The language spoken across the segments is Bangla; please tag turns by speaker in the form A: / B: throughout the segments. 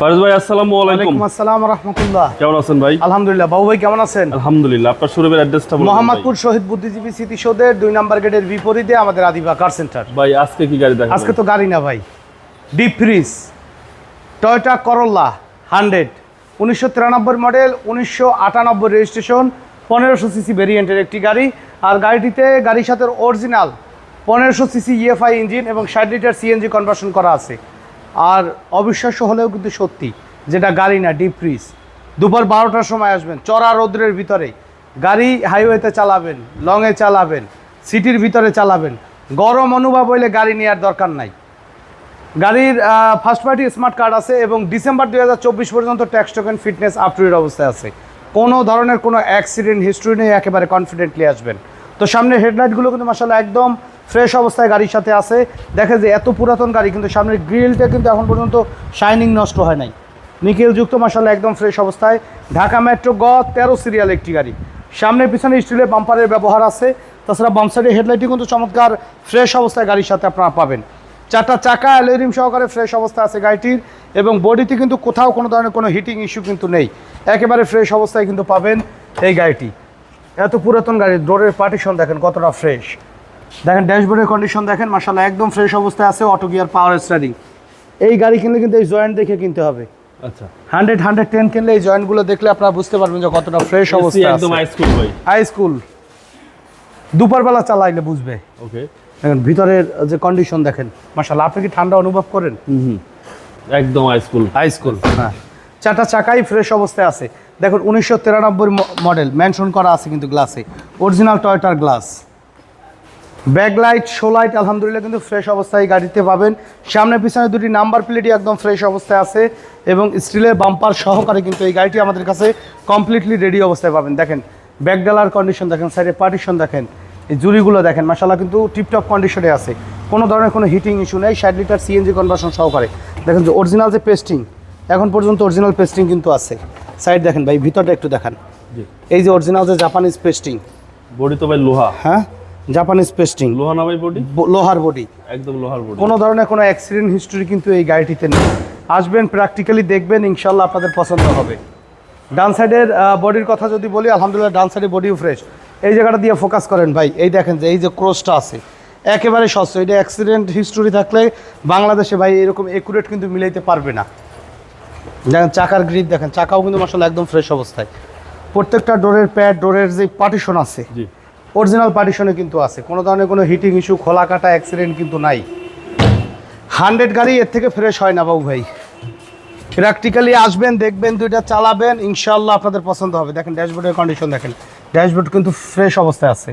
A: ফারুজ ভাই আসসালামু আলাইকুম।
B: আসসালাম রহমতুল্লাহ।
A: কেমন আছেন ভাই?
B: আলহামদুলিল্লাহ। বাবু ভাই কেমন আছেন?
A: আলহামদুলিল্লাহ। আপনার শোরুমের অ্যাড্রেসটা বলুন
B: মোহাম্মদপুর শহীদ বুদ্ধিজীবী স্মৃতিসৌধের দুই নম্বর গেটের বিপরীতে আমাদের আদিবা কার সেন্টার।
A: ভাই ভাই আজকে কি গাড়ি দেখাবেন?
B: আজকে তো গাড়ি না ভাই। Deep freeze Toyota Corolla hundred উনিশশো তিরানব্বই মডেল উনিশশো আটানব্বই রেজিস্ট্রেশন পনেরোশো সিসি ভেরিয়েন্টের একটি গাড়ি। আর গাড়িটিতে গাড়ির সাথে অরিজিনাল পনেরোশো সিসি ইএফআই ইঞ্জিন এবং ষাট লিটার সিএনজি কনভার্সন করা আছে। আর অবিশ্বাস্য হলেও কিন্তু সত্যি, যেটা গাড়ি না ডিপ ফ্রিজ দুপুর বারোটার সময় আসবেন, চড়া রৌদ্রের ভিতরে। গাড়ি হাইওয়েতে চালাবেন লংয়ে চালাবেন সিটির ভিতরে চালাবেন। গরম অনুভব হইলে গাড়ি নেওয়ার দরকার নাই। গাড়ির ফার্স্ট পার্টি স্মার্ট কার্ড আছে এবং ডিসেম্বর দু হাজার চব্বিশ পর্যন্ত ট্যাক্স টোকেন ফিটনেস আপ অবস্থায় আছে। কোনো ধরনের কোনো অ্যাক্সিডেন্ট হিস্ট্রি নেই, একেবারে কনফিডেন্টলি আসবেন। তো সামনে হেডলাইটগুলো কিন্তু মাসাল্লাহ একদম ফ্রেশ অবস্থায় গাড়ির সাথে আছে। দেখে যে এত পুরাতন গাড়ি কিন্তু সামনের গ্রিলটা কিন্তু এখন পর্যন্ত শাইনিং নষ্ট হয় নাই। নিকেলযুক্ত মাসাল্লাহ একদম ফ্রেশ অবস্থায়। ঢাকা মেট্রো গ তেরো সিরিয়াল একটি গাড়ি। সামনে পিছনে স্টিলের বাম্পারের ব্যবহার আছে। তাছাড়া বাম সাইডের হেডলাইটটি কিন্তু চমৎকার ফ্রেশ অবস্থায় গাড়ির সাথে আপনারা পাবেন। চারটা চাকা অ্যালোরিম সহকারে ফ্রেশ অবস্থা আছে গাড়িটির এবং বডিতে কিন্তু কোথাও কোনো ধরনের কোনো হিটিং ইস্যু কিন্তু নেই। একেবারে ফ্রেশ অবস্থায় কিন্তু পাবেন এই গাড়িটি। এত পুরাতন গাড়ি ডোরের পার্টিশন দেখেন কতটা ফ্রেশ দেখেন ড্যাশবোর্ডের কন্ডিশন দেখেন মাসাল্লাহ একদম ফ্রেশ অবস্থায় আছে অটো গিয়ার পাওয়ার স্টারিং এই গাড়ি কিনলে কিন্তু এই জয়েন্ট দেখে কিনতে হবে।
A: আচ্ছা।
B: হান্ড্রেড হান্ড্রেড টেন কিনলে এই জয়েন্টগুলো দেখলে আপনারা বুঝতে পারবেন যে কতটা ফ্রেশ অবস্থা
A: একদম ভাই
B: দুপুরবেলা চালাইলে বুঝবে।
A: ওকে
B: দেখেন ভিতরের যে কন্ডিশন দেখেন মাসাল্লাহ আপনি কি ঠান্ডা অনুভব করেন?
A: একদম হাই স্কুল
B: হাই স্কুল হ্যাঁ। চারটা চাকাই ফ্রেশ অবস্থায় আছে। দেখুন উনিশশো তিরানব্বই মডেল মেনশন করা আছে কিন্তু গ্লাসে অরিজিনাল টয়টার গ্লাস ব্যাকলাইট শো লাইট আলহামদুলিল্লাহ কিন্তু ফ্রেশ অবস্থায় গাড়িতে পাবেন। সামনে পিছনে দুটি নাম্বার প্লেটই একদম ফ্রেশ অবস্থায় আছে এবং স্টিলের বাম্পার সহকারে কিন্তু এই গাড়িটি আমাদের কাছে কমপ্লিটলি রেডি অবস্থায় পাবেন। দেখেন ব্যাকডালার কন্ডিশন দেখেন সাইডে পার্টিশন দেখেন এই জুড়িগুলো দেখেন মাসাল্লাহ কিন্তু টিপটপ কন্ডিশনে আছে। কোনো ধরনের কোনো হিটিং ইস্যু নেই ষাট লিটার সিএনজি কনভার্সন সহকারে। দেখেন যে অরিজিনাল যে পেস্টিং এখন পর্যন্ত অরিজিনাল পেস্টিং কিন্তু আছে। সাইড দেখেন ভাই ভিতরটা একটু দেখান। এই যে অরিজিনাল যে জাপানিজ পেস্টিং
A: বডি তো ভাই লোহা।
B: হ্যাঁ? জাপানিজ পেস্টিং
A: লোহা না ভাই বডি
B: লোহার বডি
A: একদম লোহার বডি
B: কোনো ধরনের কোনো অ্যাক্সিডেন্ট হিস্টরি কিন্তু এই গাড়িটিতে নেই। আসবেন প্র্যাকটিক্যালি দেখবেন ইনশাল্লাহ আপনাদের পছন্দ হবে। ডান সাইডের বডির কথা যদি বলি আলহামদুলিল্লাহ ডান সাইডে বডিও ফ্রেশ এই জায়গাটা দিয়ে ফোকাস করেন ভাই। এই দেখেন যে এই যে ক্রোসটা আছে। একেবারে স্বচ্ছ। এটা অ্যাক্সিডেন্ট হিস্টোরি থাকলে বাংলাদেশে ভাই এরকম একুরেট কিন্তু মিলাইতে পারবে না। দেখেন চাকার গ্রিপ দেখেন। চাকাও কিন্তু মাসাল্লাহ একদম ফ্রেশ অবস্থায়। প্রত্যেকটা ডোরের প্যাড ডোরের যে পার্টিশন আছে
A: জি।
B: অরিজিনাল পার্টিশনে কিন্তু আছে। কোনো ধরনের কোনো হিটিং ইস্যু খোলা কাটা অ্যাক্সিডেন্ট কিন্তু নাই। হান্ড্রেড গাড়ি এর থেকে ফ্রেশ হয় না বাবু ভাই। প্র্যাকটিক্যালি আসবেন দেখবেন দুইটা চালাবেন ইনশাল্লাহ আপনাদের পছন্দ হবে। দেখেন ড্যাশবোর্ডের কন্ডিশন দেখেন। ড্যাশবোর্ড কিন্তু ফ্রেশ অবস্থায় আছে।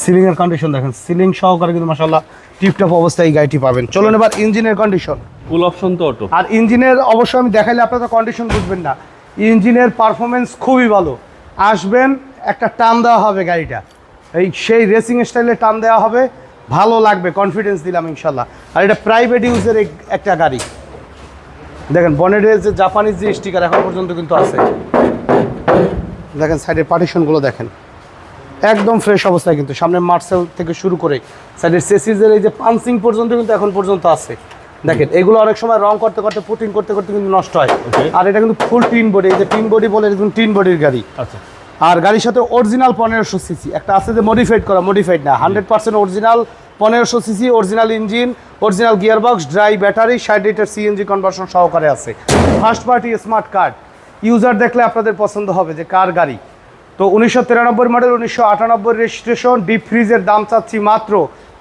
B: সিলিংয়ের কন্ডিশন দেখেন। সিলিং সহকারে কিন্তু মাসাল্লাহ টিপটপ অবস্থায় এই গাড়িটি পাবেন। চলুন এবার ইঞ্জিনের কন্ডিশন
A: ফুল অপশন তো অটো
B: আর ইঞ্জিনের অবশ্যই আমি দেখাইলে আপনারা কন্ডিশন বুঝবেন না। ইঞ্জিনের পারফরমেন্স খুবই ভালো। আসবেন একটা টান দেওয়া হবে গাড়িটা। এই সেই রেসিং স্টাইলে টান দেওয়া হবে। ভালো লাগবে কনফিডেন্স দিলাম ইনশাল্লাহ। আর এটা প্রাইভেট ইউজের একটা গাড়ি। দেখেন বনেটের যে জাপানিজ যে স্টিকার এখন পর্যন্ত কিন্তু আছে। দেখেন সাইডের পার্টিশনগুলো দেখেন। একদম ফ্রেশ অবস্থায় কিন্তু সামনে মার্সেল থেকে শুরু করে সাইডের সেসিজের এই যে পাঞ্চিং পর্যন্ত কিন্তু এখন পর্যন্ত আছে। দেখেন এগুলো অনেক সময় রং করতে করতে পুটিং করতে করতে কিন্তু নষ্ট হয়। আর এটা কিন্তু ফুল টিন বডি এই যে টিন বডি বলে এরকম টিন বডির গাড়ি।
A: আচ্ছা।
B: আর গাড়ির সাথে অরিজিনাল পনেরোশো সিসি একটা আছে যে মডিফাইড করা মডিফাইড না হান্ড্রেড পার্সেন্ট অরিজিনাল পনেরোশো CC original engine original gearbox dry battery ষাট লিটার সিএনজি কনভার্সন সহকারে আছে। First party smart card user দেখলে আপনাদের পছন্দ হবে যে কার গাড়ি। তো উনিশশো তিরানব্বই মডেল উনিশশো আটানব্বই রেজিস্ট্রেশন ডিপ ফ্রিজের দাম চাচ্ছি মাত্র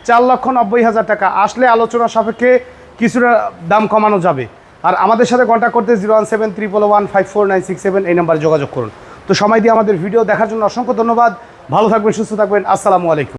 B: চার লক্ষ নব্বই হাজার টাকা। আসলে আলোচনা সাপেক্ষে কিছুটা দাম কমানো যাবে। আর আমাদের সাথে কন্ট্যাক্ট করতে zero one seven triple one five four nine six seven এই নাম্বারে যোগাযোগ করুন। তো সময় দিয়ে আমাদের ভিডিও দেখার জন্য অসংখ্য ধন্যবাদ। ভালো থাকবেন, সুস্থ থাকবেন। আসসালামু আলাইকুম।